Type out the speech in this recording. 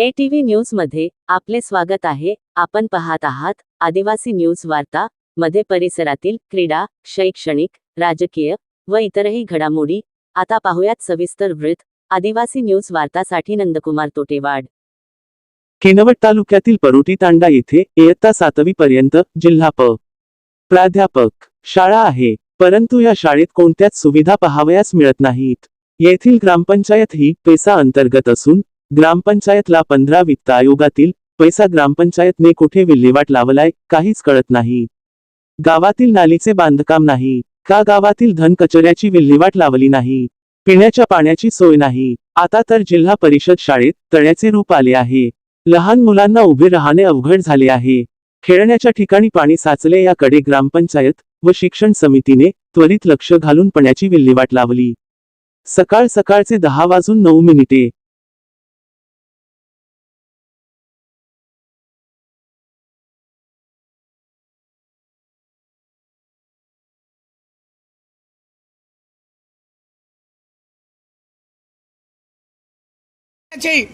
ATV TV न्यूजमध्ये आपले स्वागत आहे. आपण पाहत आहात आदिवासी न्यूज वार्ता मध्ये परिसरातील क्रीडा शैक्षणिक राजकीय व इतरही घडामोडी. आता पाहुयात सविस्तर वृत्त. आदिवासी न्यूज वार्तासाठी नंदकुमार तोटेवाड. किनवट तालुक्यातील परोटी तांडा येथे इयत्ता सातवी पर्यंत जिल्हा प. प्राध्यापक. शाळा आहे. परंतु या शाळेत कोणत्याच सुविधा पाहावयास मिळत नाहीत. येथील ग्रामपंचायत ही पैसा अंतर्गत असून ग्रामपंचायतला पंधरा वित्त आयोगातील पैसा ग्रामपंचायतने कुठे विल्हेवाट लावलाय काहीच कळत नाही. गावातील नालीचे बांधकाम नाही. का गावातील धन कचऱ्याची विल्हेवाट लावली नाही? पिण्याच्या पाण्याची सोय नाही. आता तर जिल्हा परिषद शाळेत तळ्याचे रूप आले आहे. लहान मुलांना उभे राहणे अवघड झाले आहे. खेळण्याच्या ठिकाणी पाणी साचले याकडे ग्रामपंचायत व शिक्षण समितीने त्वरित लक्ष घालून पाण्याची विल्हेवाट लावली. सकाळ सकाळचे दहा वाजून नऊ मिनिटे. છે